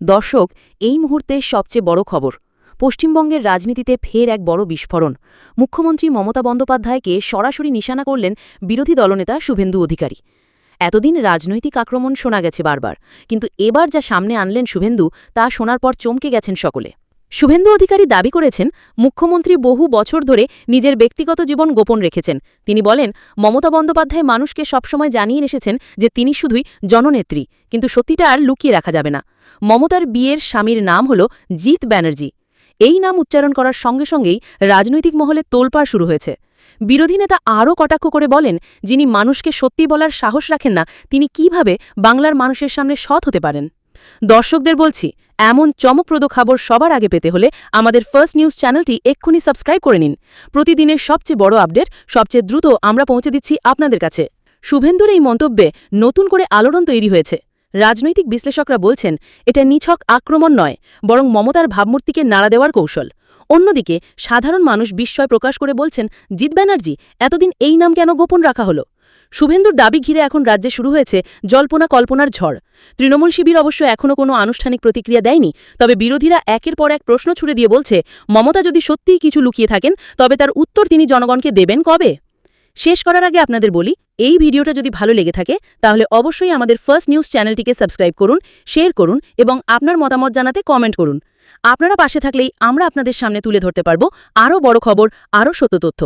দর্শক, এই মুহূর্তে সবচেয়ে বড় খবর। পশ্চিমবঙ্গের রাজনীতিতে ফের এক বড় বিস্ফোরণ। মুখ্যমন্ত্রী মমতা বন্দ্যোপাধ্যায়কে সরাসরি নিশানা করলেন বিরোধী দলনেতা শুভেন্দু অধিকারী। এতদিন রাজনৈতিক আক্রমণ শোনা গেছে বারবার, কিন্তু এবার যা সামনে আনলেন শুভেন্দু, তা শোনার পর চমকে গেছেন সকলে। শুভেন্দু অধিকারী দাবি করেছেন, মুখ্যমন্ত্রী বহু বছর ধরে নিজের ব্যক্তিগত জীবন গোপন রেখেছেন। তিনি বলেন, মমতা বন্দ্যোপাধ্যায় মানুষকে সবসময় জানিয়ে এসেছেন যে তিনি শুধুই জননেত্রী, কিন্তু সত্যিটা আর লুকিয়ে রাখা যাবে না। মমতার বিয়ের স্বামীর নাম হল জিৎ ব্যানার্জি। এই নাম উচ্চারণ করার সঙ্গে সঙ্গেই রাজনৈতিক মহলে তোলপাড় শুরু হয়েছে। বিরোধী নেতা আরও কটাক্ষ করে বলেন, যিনি মানুষকে সত্যি বলার সাহস রাখেন না, তিনি কীভাবে বাংলার মানুষের সামনে সৎ হতে পারেন? দর্শকদের বলছি এমন চমকপ্রদ খবর সবার আগে পেতে হলে আমাদের ফার্স্ট নিউজ চ্যানেলটি এক্ষুনি সাবস্ক্রাইব করে নিন। প্রতিদিনের সবচেয়ে বড় আপডেট, সবচেয়ে দ্রুত আমরা পৌঁছে দিচ্ছি আপনাদের কাছে। শুভেন্দুর এই মন্তব্যে নতুন করে আলোড়ন তৈরি হয়েছে। রাজনৈতিক বিশ্লেষকরা বলছেন, এটা নিছক আক্রমণ নয়, বরং মমতার ভাবমূর্তিকে নাড়া দেওয়ার কৌশল। অন্যদিকে সাধারণ মানুষ বিস্ময় প্রকাশ করে বলছেন, জিৎ ব্যানার্জি, এতদিন এই নাম কেন গোপন রাখা হলো? শুভেন্দুর দাবি ঘিরে এখন রাজ্যে শুরু হয়েছে জল্পনা কল্পনার ঝড়। তৃণমূল শিবির অবশ্য এখনও কোনো আনুষ্ঠানিক প্রতিক্রিয়া দেয়নি, তবে বিরোধীরা একের পর এক প্রশ্ন ছুড়ে দিয়ে বলছে, মমতা যদি সত্যিই কিছু লুকিয়ে থাকেন, তবে তার উত্তর তিনি জনগণকে দেবেন কবে? শেষ করার আগে আপনাদের বলি, এই ভিডিওটা যদি ভালো লেগে থাকে, তাহলে অবশ্যই আমাদের ফার্স্ট নিউজ চ্যানেলটিকে সাবস্ক্রাইব করুন, শেয়ার করুন এবং আপনার মতামত জানাতে কমেন্ট করুন। আপনারা পাশে থাকলেই আমরা আপনাদের সামনে তুলে ধরতে পারব আরও বড় খবর, আরও সত্য তথ্য।